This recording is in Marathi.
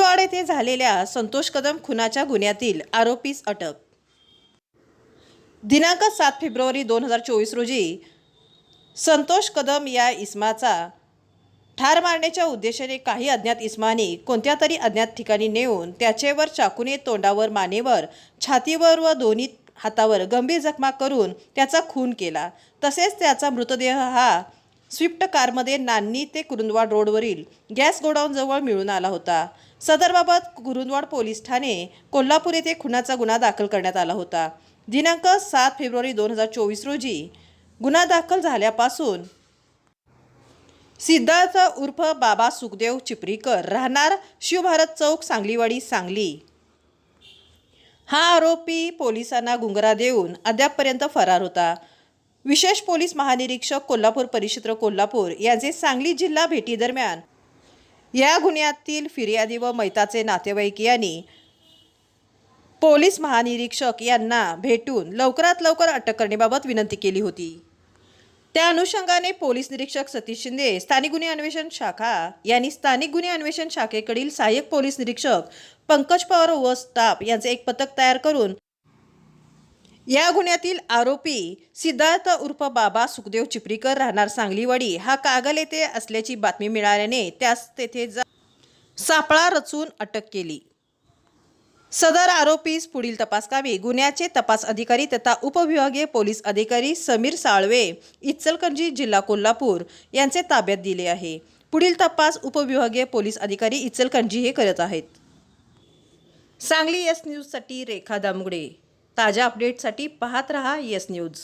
येथे झालेल्या संतोष कदम खुनाच्या गुन्ह्यातील आरोपीस अटक. दिनांक सात फेब्रुवारी दोन हजार चोवीस रोजी संतोष कदम या इसमाचा ठार मारण्याच्या उद्देशाने काही अज्ञात इस्मानी कोणत्या तरी अज्ञात ठिकाणी नेऊन त्याचेवर चाकूने तोंडावर मानेवर छातीवर व दोन्ही हातावर गंभीर जखमा करून त्याचा खून केला. तसेच त्याचा मृतदेह हा स्विफ्ट कारमध्ये नान्नी ते कुरुंदवाड रोडवरील गॅस गोडाऊनजवळ मिळून आला होता. सदरबाबत कुरुंदवाड पोलीस ठाणे कोल्हापूर येथे खुनाचा गुन्हा दाखल करण्यात आला होता. दिनांक सात फेब्रुवारी दोन हजार चोवीस रोजी गुन्हा दाखल झाल्यापासून सिद्धार्थ उर्फ बाबा सुखदेव चिपरीकर राहणार शिवभारत चौक सांगलीवाडी सांगली. हा आरोपी पोलिसांना गुंगरा देऊन अद्यापपर्यंत फरार होता. विशेष पोलीस महानिरीक्षक कोल्हापूर परिक्षेत्र कोल्हापूर यांचे सांगली जिल्हा भेटीदरम्यान या गुन्ह्यातील फिर्यादी व मैताचे नातेवाईक यांनी पोलीस महानिरीक्षक यांना भेटून लवकरात लवकर अटक करण्याबाबत विनंती केली होती. त्या अनुषंगाने पोलीस निरीक्षक सतीश शिंदे स्थानिक गुन्हे अन्वेषण शाखा यांनी स्थानिक गुन्हे अन्वेषण शाखेकडील सहाय्यक पोलीस निरीक्षक पंकज पवार व स्टाफ यांचे एक पथक तयार करून या गुन्ह्यातील आरोपी सिद्धार्थ उर्फ बाबा सुखदेव चिपरीकर राहणार सांगलीवाडी. हा कागल येथे असल्याची बातमी मिळाल्याने त्यास तेथे जा सापळा रचून अटक केली. सदर आरोपीस पुढील तपासकावी गुन्ह्याचे तपास अधिकारी तथा उपविभागीय पोलीस अधिकारी समीर साळवे इचलकरंजी जिल्हा कोल्हापूर यांचे ताब्यात दिले आहे. पुढील तपास उपविभागीय पोलीस अधिकारी इचलकरंजी हे करत आहेत. सांगली एस न्यूजसाठी रेखा दामगडे. ताज्या अपडेटसाठी पाहत रहा येस न्यूज.